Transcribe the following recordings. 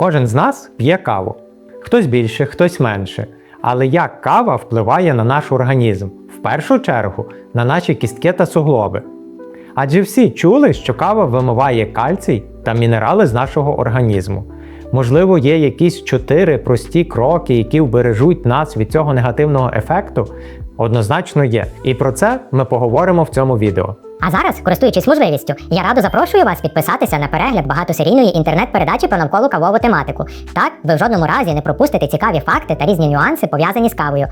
Кожен з нас п'є каву. Хтось більше, хтось менше. Але як кава впливає на наш організм? В першу чергу на наші кістки та суглоби. Адже всі чули, що кава вимиває кальцій та мінерали з нашого організму. Можливо, є якісь чотири прості кроки, які вбережуть нас від цього негативного ефекту? Однозначно є. І про це ми поговоримо в цьому відео. А зараз, користуючись можливістю, я радо запрошую вас підписатися на перегляд багатосерійної інтернет-передачі про навколо кавову тематику. Так, ви в жодному разі не пропустите цікаві факти та різні нюанси, пов'язані з кавою.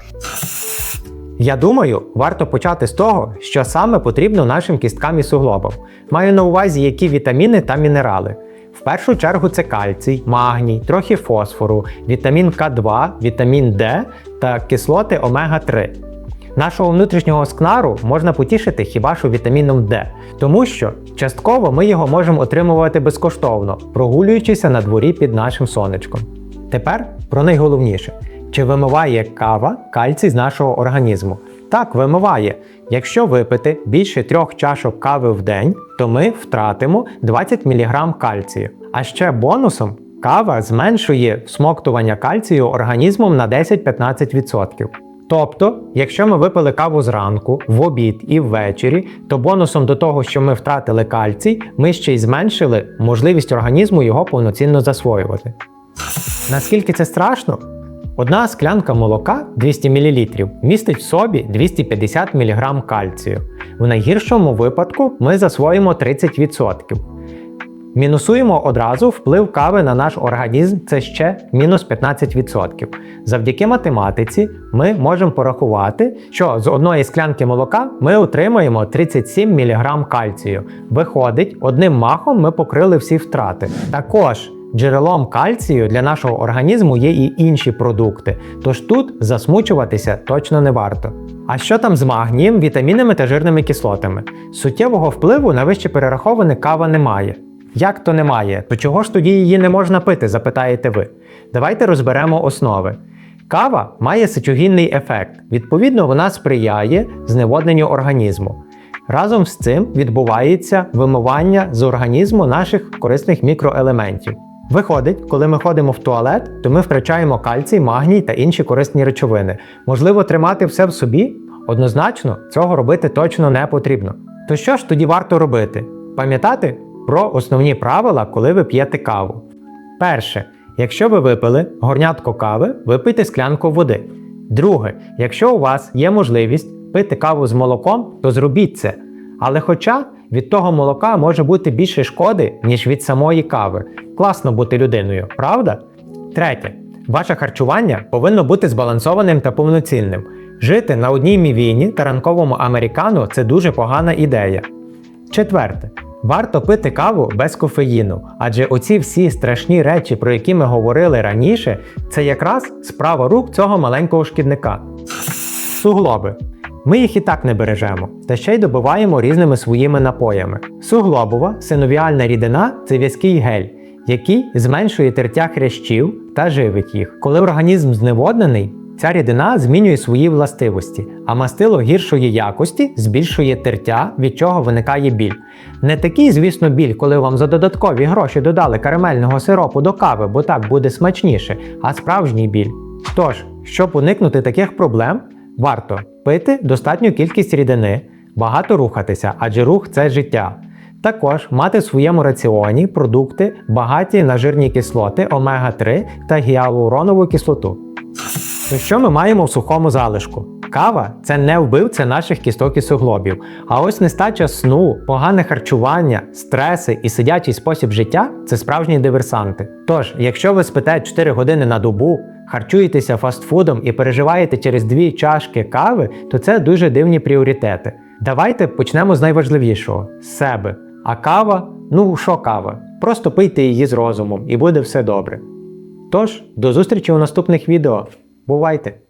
Я думаю, варто почати з того, що саме потрібно нашим кісткам і суглобам. Маю на увазі, які вітаміни та мінерали. В першу чергу це кальцій, магній, трохи фосфору, вітамін К2, вітамін Д та кислоти омега-3. Нашого внутрішнього скнару можна потішити хіба що вітаміном Д, тому що частково ми його можемо отримувати безкоштовно, прогулюючися на дворі під нашим сонечком. Тепер про найголовніше: чи вимиває кава кальцій з нашого організму? Так, вимиває. Якщо випити більше трьох чашок кави в день, то ми втратимо 20 мг кальцію. А ще бонусом кава зменшує всмоктування кальцію організмом на 10-15%. Тобто, якщо ми випили каву зранку, в обід і ввечері, то бонусом до того, що ми втратили кальцій, ми ще й зменшили можливість організму його повноцінно засвоювати. Наскільки це страшно? Одна склянка молока 200 мл містить в собі 250 мг кальцію. В найгіршому випадку ми засвоїмо 30%. Мінусуємо одразу вплив кави на наш організм це ще мінус 15%. Завдяки математиці ми можемо порахувати, що з одної склянки молока ми отримаємо 37 мг кальцію. Виходить, одним махом ми покрили всі втрати. Також джерелом кальцію для нашого організму є і інші продукти, тож тут засмучуватися точно не варто. А що там з магнієм, вітамінами та жирними кислотами? Суттєвого впливу на вище перераховане кава немає. Як то немає, то чого ж тоді її не можна пити, запитаєте ви? Давайте розберемо основи. Кава має сечогінний ефект, відповідно, вона сприяє зневодненню організму. Разом з цим відбувається вимивання з організму наших корисних мікроелементів. Виходить, коли ми ходимо в туалет, то ми втрачаємо кальцій, магній та інші корисні речовини. Можливо, тримати все в собі? Однозначно, цього робити точно не потрібно. То що ж тоді варто робити? Пам'ятати про основні правила, коли ви п'єте каву. Перше, якщо ви випили горнятко кави, випийте склянку води. Друге, якщо у вас є можливість пити каву з молоком, то зробіть це. Але хоча від того молока може бути більше шкоди, ніж від самої кави. Класно бути людиною, правда? Третє. Ваше харчування повинно бути збалансованим та повноцінним. Жити на одній мівіні та ранковому американу це дуже погана ідея. Четверте. Варто пити каву без кофеїну, адже оці всі страшні речі, про які ми говорили раніше, це якраз справа рук цього маленького шкідника. Суглоби. Ми їх і так не бережемо, та ще й добиваємо різними своїми напоями. Суглобова синовіальна рідина це в'язкий гель, який зменшує тертя хрящів та живить їх. Коли організм зневоднений, ця рідина змінює свої властивості, а мастило гіршої якості збільшує тертя, від чого виникає біль. Не такий, звісно, біль, коли вам за додаткові гроші додали карамельного сиропу до кави, бо так буде смачніше, а справжній біль. Тож, щоб уникнути таких проблем, варто пити достатню кількість рідини, багато рухатися, адже рух це життя. Також мати в своєму раціоні продукти, багаті на жирні кислоти, омега-3 та гіалуронову кислоту. Що ми маємо в сухому залишку? Кава це не вбивця наших кісток і суглобів. А ось нестача сну, погане харчування, стреси і сидячий спосіб життя це справжні диверсанти. Тож, якщо ви спите 4 години на добу, харчуєтеся фастфудом і переживаєте через дві чашки кави, то це дуже дивні пріоритети. Давайте почнемо з найважливішого себе. А кава, ну що кава? Просто пийте її з розумом і буде все добре. Тож, до зустрічі у наступних відео. Бувайте!